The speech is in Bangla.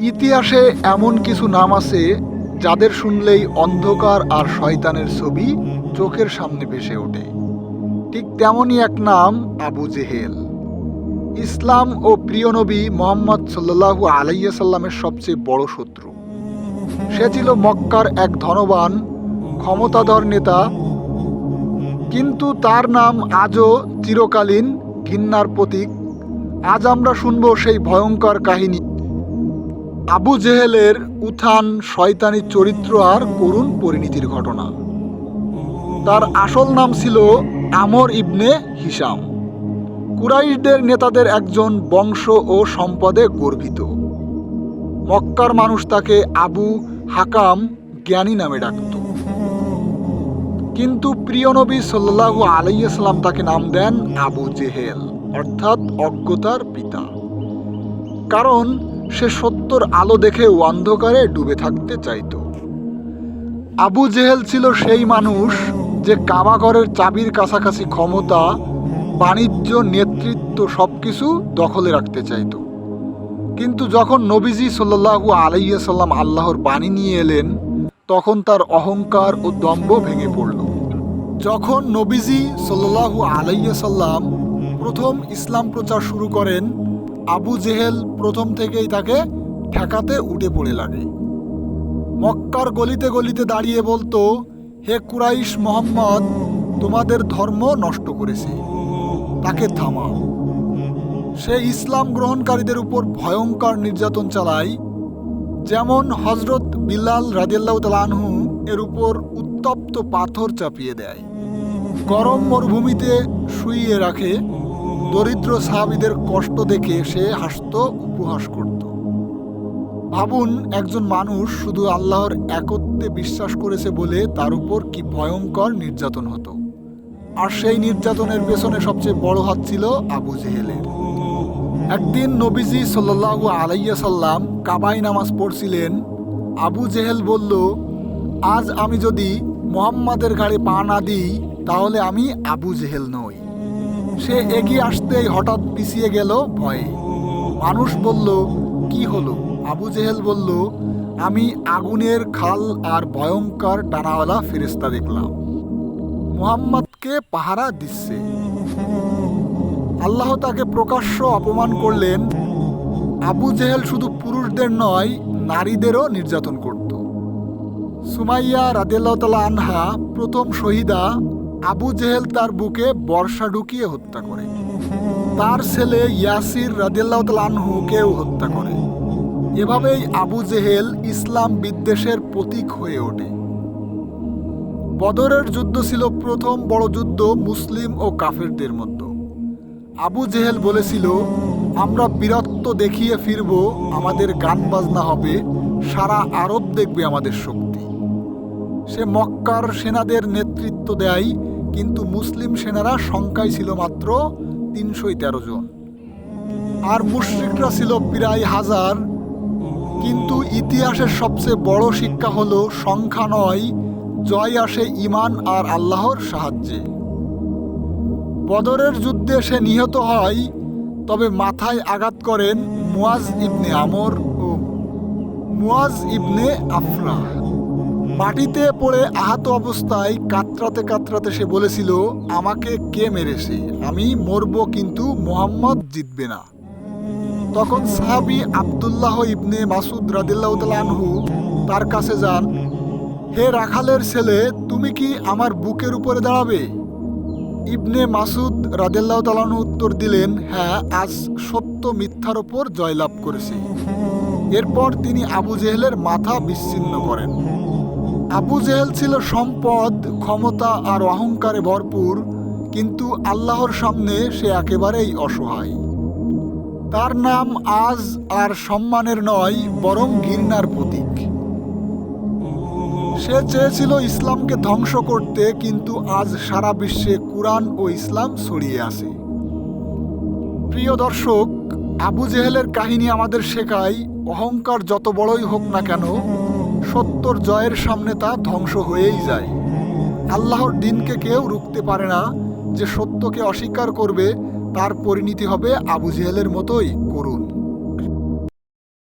ইতিহাসে এমন কিছু নাম আছে যাদের শুনলেই অন্ধকার আর শয়তানের ছবি চোখের সামনে ভেসে ওঠে। ঠিক তেমনই এক নাম আবু জেহেল। ইসলাম ও প্রিয় নবী মোহাম্মদ সাল্লাহু আলাইসাল্লামের সবচেয়ে বড় শত্রু। সে ছিল মক্কার এক ধনবান, ক্ষমতাধর নেতা। কিন্তু তার নাম আজও চিরকালীন ঘিন্নার প্রতীক। আজ আমরা শুনব সেই ভয়ঙ্কর কাহিনী। আবু জেহেলের উত্থান শয়তানি চরিত্র আর করুণ পরিণতির ঘটনা। তার আসল নাম ছিল আমর ইবনে হিসাম কুরাইশদের নেতাদের একজন বংশ ও সম্পদে গর্বিত। মক্কার মানুষ তাকে আবু হাকাম জ্ঞানী নামে ডাকত। কিন্তু প্রিয় নবী সাল্লাহু আলাইসাল্লাম তাকে নাম দেন আবু জেহেল, অর্থাৎ অজ্ঞতার পিতা। কারণ সে সত্যর আলো দেখে অন্ধকারে ডুবে থাকতে চাইত। আবু জেহেল ছিল সেই মানুষ যে কাবাঘরের চাবির কাছাকাছি ক্ষমতা, বাণিজ্য, নেতৃত্ব সবকিছু দখলে রাখতে চাইত। কিন্তু যখন নবীজি সাল্লাহু আলাইসাল্লাম আল্লাহর বাণী নিয়ে এলেন, তখন তার অহংকার ও দম্ভ ভেঙে পড়ল। যখন নবীজি সাল্লাহু আলাইসাল্লাম প্রথম ইসলাম প্রচার শুরু করেন আবু জেহেল প্রথম থেকেই তাকে ঠেকাতে উঠে পড়ে লাগে। মক্কার গলিতে গলিতে দাঁড়িয়ে বলতো, হে কুরাইশ মোহাম্মদ, তোমাদের ধর্ম নষ্ট করেছে, তাকে থামাও। সে ইসলাম গ্রহণকারীদের উপর ভয়ঙ্কর নির্যাতন চালায়, যেমন হজরত বিল্লাল রাজিয়াল্লাহ তালানহু এর উপর উত্তপ্ত পাথর চাপিয়ে দেয়। গরম মরুভূমিতে শুইয়ে রাখে দরিদ্র সাহাবিদের কষ্ট দেখে সে হাসত, উপহাস করত। ভাবুন, একজন মানুষ শুধু আল্লাহর একত্বে বিশ্বাস করেছে বলে তার উপর কি ভয়ঙ্কর নির্যাতন হতো। আর সেই নির্যাতনের পেছনে সবচেয়ে বড় হাত ছিল আবু জেহেলের। একদিন নবীজি সাল্লাহু আলাইয়া সাল্লাম কাবাই নামাজ পড়ছিলেন। আবু জেহেল বলল, আজ আমি যদি মোহাম্মদের ঘাড়ে পা না দিই, তাহলে আমি আবু জেহেল নই। সে এগিয়ে আসতেই হঠাৎ পিছিয়ে গেল ভয়ে। মানুষ বলল, কি হলো? আবু জেহেল বলল, আমি আগুনের খাল আর ভয়ঙ্কর ডানাওয়ালা ফেরেস্তা দেখলাম। মুহাম্মদকে পাহারা দিচ্ছে। আল্লাহ তাকে প্রকাশ্য অপমান করলেন। আবু জেহেল শুধু পুরুষদের নয়, নারীদেরও নির্যাতন করত। সুমাইয়া রাদেল্লাহ আনহা প্রথম শহীদা আবু জেহেল তার বুকে বর্ষা ঢুকিয়ে হত্যা করে। তার ছেলে ইয়াসির রাদিল্লাহ হত্যা করে। এভাবেই আবু জেহেল ইসলাম বিদ্বেষের প্রতীক হয়ে ওঠে। বদরের যুদ্ধ ছিল প্রথম বড় যুদ্ধ মুসলিম ও কাফেরদের মধ্যে। আবু জেহেল বলেছিল, আমরা বীরত্ব দেখিয়ে ফিরব, আমাদের গান বাজনা হবে, সারা আরব দেখবে আমাদের শক্তি। সে মক্কার সেনাদের নেতৃত্ব দেয় কিন্তু মুসলিম সেনারা সংখ্যায় ছিল মাত্র তিনশোই তেরো জন। আর মুশ্রিকরা ছিল প্রায় হাজার। কিন্তু ইতিহাসের সবচেয়ে বড় শিক্ষা হলো সংখ্যা নয়, জয় আসে ইমান আর আল্লাহর সাহায্যে। বদরের যুদ্ধে সে নিহত হয়, তবে মাথায় আঘাত করেন মুয়াজ ইবনে আমর ও মুয়াজ ইবনে আফরা মাটিতে পড়ে আহত অবস্থায় কাতরাতে কাতরাতে সে বলেছিল, আমাকে কে মেরেছে? আমি মরব কিন্তু মোহাম্মদ জিতবে না। তখন সাহাবি আবদুল্লাহ ইবনে মাসুদ রাদিল্লাহ আনহু তার কাছে যান, হে রাখালের ছেলে, তুমি কি আমার বুকের উপরে দাঁড়াবে? ইবনে মাসুদ রাদেল্লাহ তালানু উত্তর দিলেন হ্যাঁ আজ সত্য মিথ্যার ওপর জয়লাভ করেছে। এরপর তিনি আবু জেহেলের মাথা বিচ্ছিন্ন করেন। আবু জেহেল ছিল সম্পদ, ক্ষমতা আর অহংকারে ভরপুর, কিন্তু আল্লাহর সামনে সে একেবারেই অসহায়। তার নাম আজ আর সম্মানের নয়, বরং ঘৃণার প্রতীক। সে চেয়েছিল ইসলামকে ধ্বংস করতে, কিন্তু আজ সারা বিশ্বে কুরআন ও ইসলাম ছড়িয়ে আছে। প্রিয় দর্শক, আবু জেহেলের কাহিনী আমাদের শেখায়, অহংকার যত বড়ই হোক না কেন সত্যর জয়ের সামনে তা ধ্বংস হয়েই যায়। আল্লাহর দিনকে কেউ রুখতে পারে না, যে সত্যকে অস্বীকার করবে, তার পরিণতি হবে আবু জেহেলের মতোই করুন